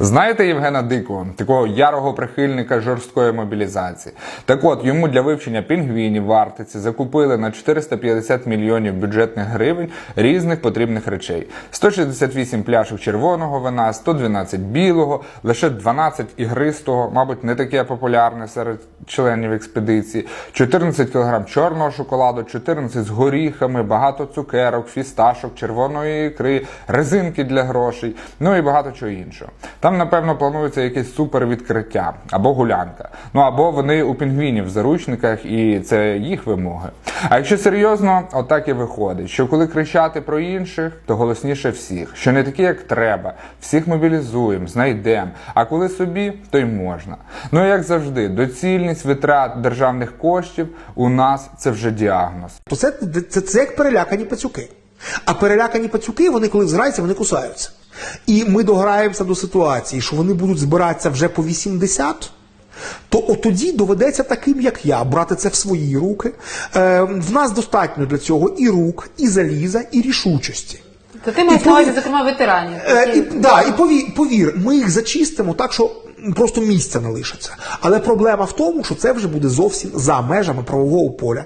Знаєте Євгена Дикого, такого ярого прихильника жорсткої мобілізації? Так от йому для вивчення пінгвінів в Арктиці закупили на 450 мільйонів бюджетних гривень різних потрібних речей: 168 пляшок червоного вина, 112 білого, лише 12 ігристого, мабуть, не таке популярне серед членів експедиції, 14 кг чорного шоколаду, 14 з горіхами, багато цукерок, фісташок, червоної ікри, резинки для грошей, ну і багато чого іншого. Там, напевно, планується якесь супервідкриття або гулянка. Ну або вони у пінгвінів в заручниках, і це їх вимоги. А якщо серйозно, отак і виходить, що коли кричати про інших, то голосніше всіх, що не такі, як треба, всіх мобілізуємо, знайдемо. А коли собі, то й можна. Ну і як завжди, доцільність витрат державних коштів у нас це вже діагноз. Це, це, це як перелякані пацюки. А перелякані пацюки, вони коли зграються, вони кусаються. І ми дограємося до ситуації, що вони будуть збиратися вже по 80, то отоді тоді доведеться таким, як я, брати це в свої руки. Е, в нас достатньо для цього і рук, і заліза, і рішучості. То ти маєш на увазі, зокрема, ветеранів. Е, і, да, і повір, повір, ми їх зачистимо так, що просто місця не лишиться. Але проблема в тому, що це вже буде зовсім за межами правового поля.